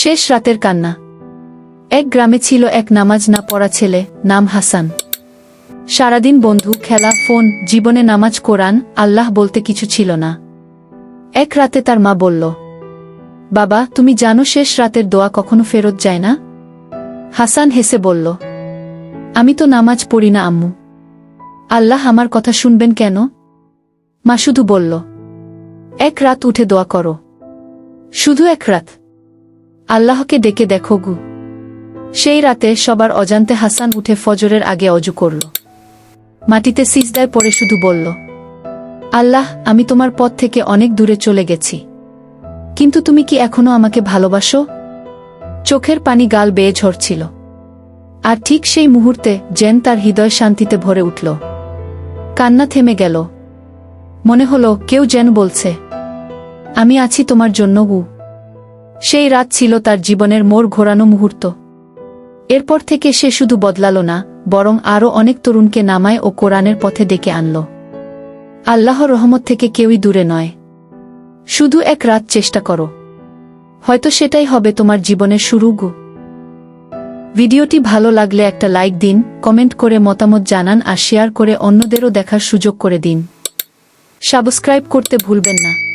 শেষ রাতের কান্না। এক গ্রামে ছিল এক নামাজ না পড়া ছেলে, নাম হাসান। সারাদিন বন্ধু, খেলা, ফোন, জীবনে নামাজ, কোরআন, আল্লাহ বলতে কিছু ছিল না। এক রাতে তার মা বলল, বাবা, তুমি জানো শেষ রাতের দোয়া কখনো ফেরত যায় না? হাসান হেসে বলল, আমি তো নামাজ পড়ি না, আম্মু। আল্লাহ আমার কথা শুনবেন কেন? মা শুধু বলল, এক রাত উঠে দোয়া করো। শুধু এক রাত। আল্লাহকে ডেকে দেখো গু। সেই রাতে সবার অজান্তে হাসান উঠে ফজরের আগে অজু করল। মাটিতে সিজদায় পড়ে শুধু বলল, আল্লাহ, আমি তোমার পথ থেকে অনেক দূরে চলে গেছি। কিন্তু তুমি কি এখনও আমাকে ভালোবাসো? চোখের পানি গাল বেয়ে ঝরছিল। আর ঠিক সেই মুহূর্তে জেন তার হৃদয় শান্তিতে ভরে উঠল। কান্না থেমে গেল। মনে হলো কেউ জেন বলছে, আমি আছি তোমার জন্য গু। সেই রাত ছিল তার জীবনের মোড় ঘোরানো মুহূর্ত। এরপর থেকে সে শুধু বদলাল না, বরং আরও অনেক তরুণকে নামায় ও কোরআনের পথে ডেকে আনল। আল্লাহর রহমত থেকে কেউই দূরে নয়। শুধু এক রাত চেষ্টা করো। হয়তো সেটাই হবে তোমার জীবনের শুরু গু। ভিডিওটি ভালো লাগলে একটা লাইক দিন, কমেন্ট করে মতামত জানান আর শেয়ার করে অন্যদেরও দেখার সুযোগ করে দিন। সাবস্ক্রাইব করতে ভুলবেন না।